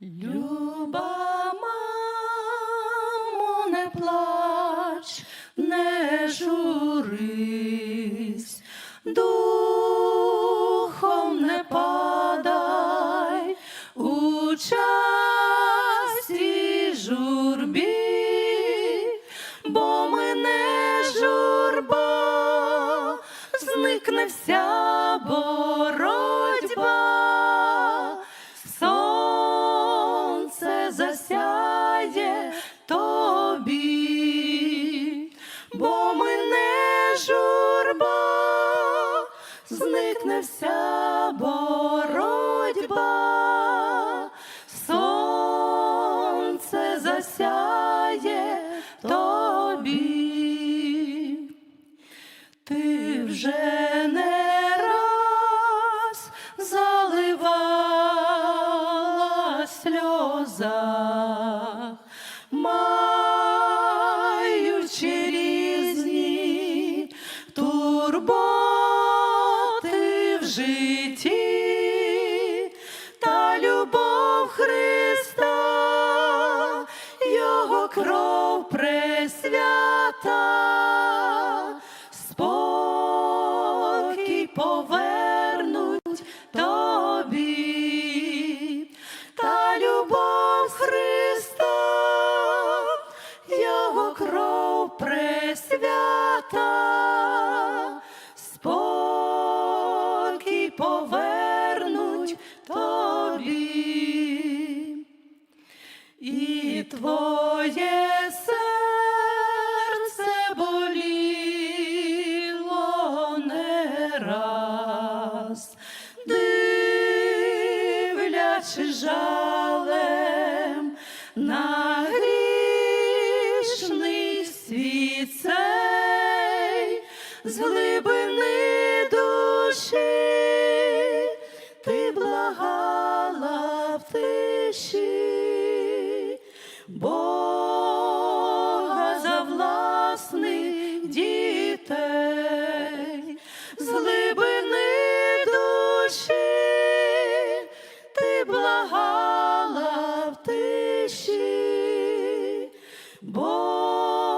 Люба мамо, не плач, не журись, духом не падай у часі журбі, бо мене журба, зникне вся боротьба. Засяє тобі, бо мене журба, зникне вся боротьба, сонце засяє тобі. Ти вже житті, та любов Христа, Його кров пресвята, спокій повернуть тобі, та любов Христа, Його кров пресвята, тобі і твоє серце боліло не раз, дивлячи жалем на грішний світ цей, з тиші, Бога за власних дітей, з глибини душі ти благала в тиші, Бога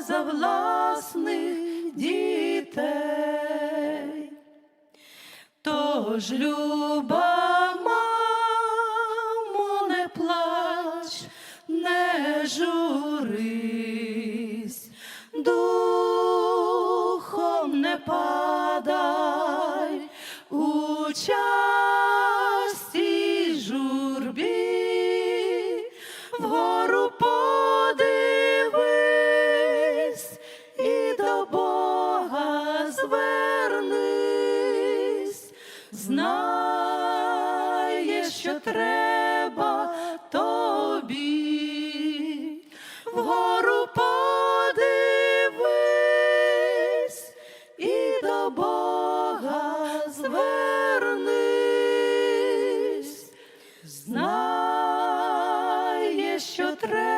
за власних дітей. Тож, люба журись, духом не падай у часі журбі, вгору подивись і до Бога звернись, знає, що треба звернись, знає, що треба.